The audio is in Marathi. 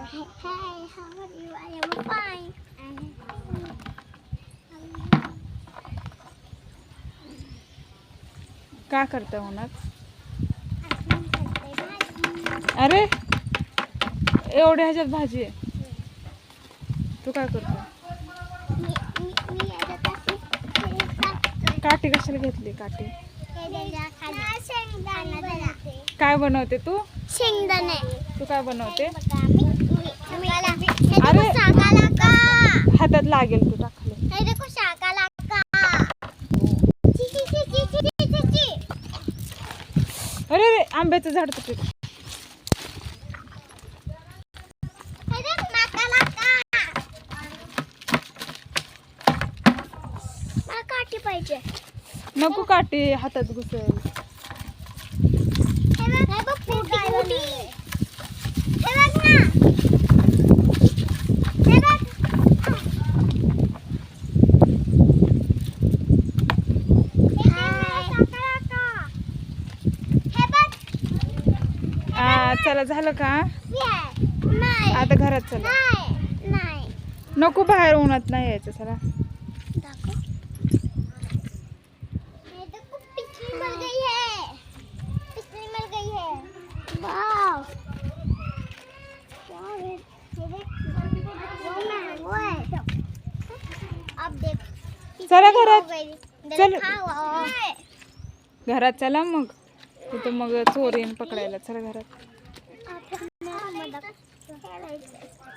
Hey, how are you? I am fine. का करते होणार अरे एवढ्या ह्याच्यात भाजी आहे. तू काय करतो? काठी कशाला घेतली काठी? काय बनवते तू? शेंगदाणे. तू काय बनवते? अरे हातात लागेल तू टाकले. देखो शाकाला का? ची ची ची ची ची ची ची अरे रे आंब्याचं झाड तुटलं पाहिजे. नको काठी हातात घुसेल. हे बघ हे बघ फुटी फुटी हे बघ ना हे बघ हे बघ आ, चला झालं का? नाही. आता घरात चला. नको बाहेर उन्हात नाही यायचं चला. है. है. है? चला घरात. चल. घरात चला मग. तिथं मग चोरीन पकडायला. चला घरात. 아빠엄마엄마 나.